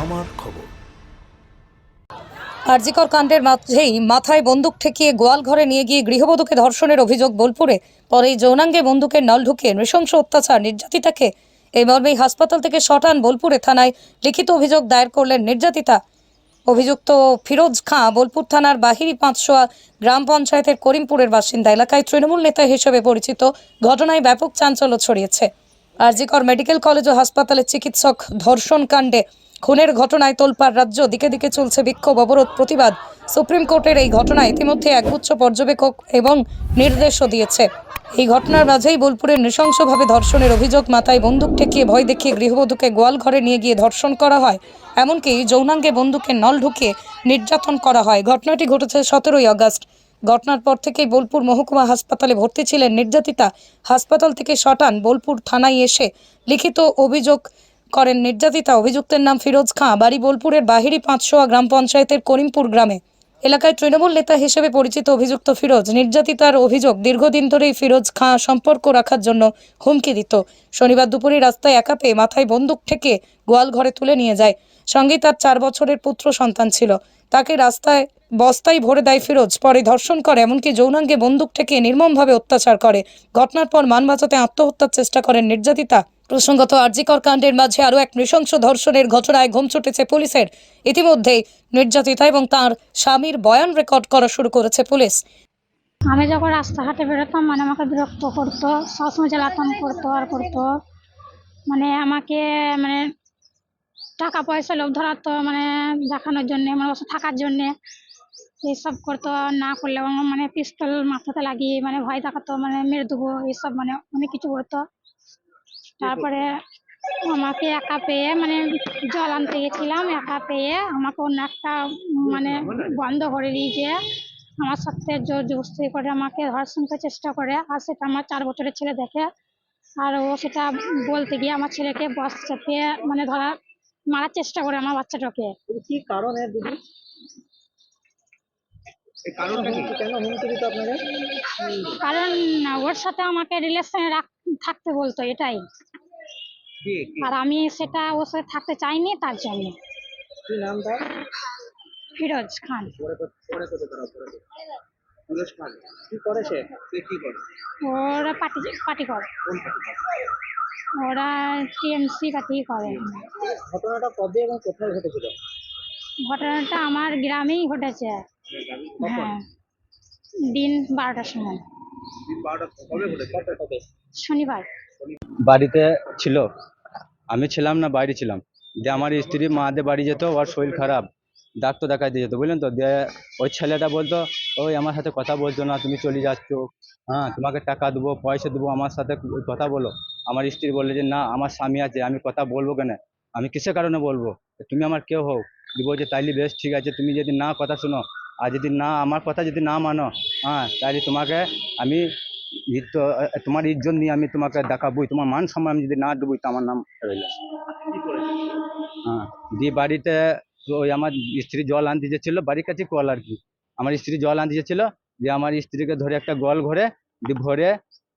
আমার খবর। আরজিকর কাণ্ডের মাঝেই মাথায় বন্দুক ঠেকিয়ে গোয়াল ঘরে নিয়ে গিয়ে গৃহবধূকে ধর্ষণের অভিযোগ বোলপুরে। পরেই যৌনাঙ্গে বন্দুকের নল ঢুকিয়ে নৃশংস অত্যাচার নির্যাতিতাকে এই মর্মেই হাসপাতাল থেকে শটান বোলপুরে থানায় লিখিত অভিযোগ দায়ের করলেন নির্যাতিতা। অভিযুক্ত ফিরোজ খাঁ বোলপুর থানার বাহিরি পাঁচশোয়া গ্রাম পঞ্চায়েতের করিমপুরের বাসিন্দা। এলাকায় তৃণমূল নেতা হিসেবে পরিচিত। ঘটনায় ব্যাপক চাঞ্চল্য ছড়িয়েছে। আরজিকর মেডিকেল কলেজ ও হাসপাতালের চিকিৎসক ধর্ষণ কাণ্ডে খুনের ঘটনায় তোলপাড় রাজ্য। দিকে দিকে চলছে বিক্ষোভ, অবরোধ, প্রতিবাদ। সুপ্রিম কোর্টের এই ঘটনায় ইতিমধ্যে একগুচ্ছ পর্যবেক্ষক এবং নির্দেশও দিয়েছে। এই ঘটনার মাঝেই বোলপুরের নৃশংসভাবে ধর্ষণের অভিযোগ, মাথায় বন্দুক ঠেকিয়ে ভয় দেখিয়ে গৃহবধূকে গোয়াল ঘরে নিয়ে গিয়ে ধর্ষণ করা হয়। এমনকি যৌনাঙ্গে বন্দুকের নল ঢুকিয়ে নির্যাতন করা হয়। ঘটনাটি ঘটেছে সতেরোই আগস্ট। ঘটনার পর থেকেই বোলপুর মহকুমা হাসপাতালে ভর্তি ছিলেন নির্যাতিতা। হাসপাতাল থেকে শটান বোলপুর থানায় এসে লিখিত অভিযোগ করেন নির্যাতিতা। অভিযুক্তের নাম ফিরোজ খাঁ। বাড়ি বোলপুরের বাহিরি পাঁচশোয়া গ্রাম পঞ্চায়েতের করিমপুর গ্রামে। এলাকায় তৃণমূল নেতা হিসেবে পরিচিত অভিযুক্ত ফিরোজ। নির্যাতিতার অভিযোগ দীর্ঘদিন ধরেই ফিরোজ খাঁ সম্পর্ক রাখার জন্য হুমকি দিত। শনিবার দুপুরে রাস্তায় একা পেয়ে মাথায় বন্দুক ঠেকে গোয়াল ঘরে তুলে নিয়ে যায়। সঙ্গে তার চার বছরের পুত্র সন্তান ছিল। তাকে রাস্তায় বস্তায় ভরে দেয় ফিরোজ। পরে ধর্ষণ করে, এমনকি যৌনাঙ্গে বন্দুক থেকে নির্মমভাবে অত্যাচার করে। ঘটনার পর মান বাঁচাতে আত্মহত্যার চেষ্টা করেন নির্যাতিতা। প্রসঙ্গত, আরজিকর কাণ্ডের মাঝে আরও এক নৃশংস ধর্ষণের ঘটনায় ঘুম ছুটেছে পুলিশের। ইতিমধ্যেই নির্যাতিতা এবং তার স্বামীর বয়ান রেকর্ড করা শুরু করেছে পুলিশ। আমি যখন রাস্তাঘাটে বেরোতাম মানে আমাকে বিরক্ত করতো, সবসময় জ্বালাতন করতো আর করতো। মানে আমাকে মানে টাকা পয়সা লোভ ধরাতো মানে দেখানোর জন্যে মানে থাকার জন্যে। এইসব করতো, না করলে মানে পিস্তল মাথাতে লাগিয়ে মানে ভয় দেখাতো মানে মেরে দেবো এইসব মানে অনেক কিছু করতো। তারপরে আমাকে একা পেয়ে মানে জল আনতে গেছিলাম, একা পেয়ে আমাকে অন্য একটা মানে বন্ধ করে দিয়েছে আমার সাথে জোর জবস্তি করে আমাকে ধর্ষণ করার চেষ্টা করে। আর সেটা আমার চার বছরের ছেলে দেখে। আর ও সেটা বলতে গিয়ে আমার ছেলেকে বস চাপিয়ে মানে ধরা, মারার চেষ্টা করে আমার বাচ্চাটাকে। কি কারণে দিদি এই কারণটা কি হুমকি- কেন হুমকি দিত আপনাকে কারণ ওর সাথে আমাকে রিলেশনে রাখ থাকতে বলতো এটাই। আর আমি সেটা ওর সাথে থাকতে চাইনি তার জন্য। কি নাম তার? ফিরোজ খান। পরে কত- পরে কত করা পরে কত? সুরেশ খান। কি করে সে? সে কি করে? ওরা পার্টি পার্টি করে। কোন পার্টি করে? ওরা টিএমসি পার্টি করে। ঘটনাটা কবে এবং কোথায় ঘটেছিল? ঘটনাটা আমার গ্রামেই ঘটেছে। হ্যাঁ। দিন বারোটার সময়। শনিবার। বাড়িতে ছিল। আমি ছিলাম না বাইরে ছিলাম। দিয়ে আমার স্ত্রী মাদের বাড়ি যেত ওর শরীর খারাপ। ডাক্তার দেখাইতে যেত বুঝলেন তো? দিয়ে ওই ছেলেটা বলতো ওই আমার সাথে কথা বলছো না তুমি চলে যাচ্ছ। হ্যাঁ তোমাকে টাকা দেবো পয়সা দেবো আমার সাথে কথা বলো। আমার স্ত্রী বললে যে না আমার স্বামী আছে আমি কথা বলব কেন? আমি কিসের কারণে বলব? তুমি আমার কেউ হোক দিব যে তাইলে বেশ ঠিক আছে। তুমি যদি না কথা শোনো আর যদি না আমার কথা যদি না মানো হ্যাঁ তাহলে তোমাকে আমি তোমার ইজ্জত নিয়ে আমি তোমাকে দেখাবই তোমার মান সম্মান আমি যদি না দেবই তো আমার নাম রইল। হ্যাঁ দিয়ে বাড়িতে ওই আমার স্ত্রী জল আনতে যেছিল বাড়ির কাছে কল আর কি। আমার স্ত্রী জল আনতে যেছিল দিয়ে আমার স্ত্রীকে ধরে একটা গল ঘরে দিয়ে ভরে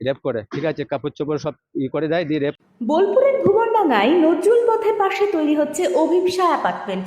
রেপ করে ঠিক আছে কাপড় চোপড় সব ই করে দেয় দিয়ে রেপ বোলপুরের ভুবনডাঙ্গায় নজরুল পথের পাশে তৈরি হচ্ছে অভিপ্সা অ্যাপার্টমেন্ট।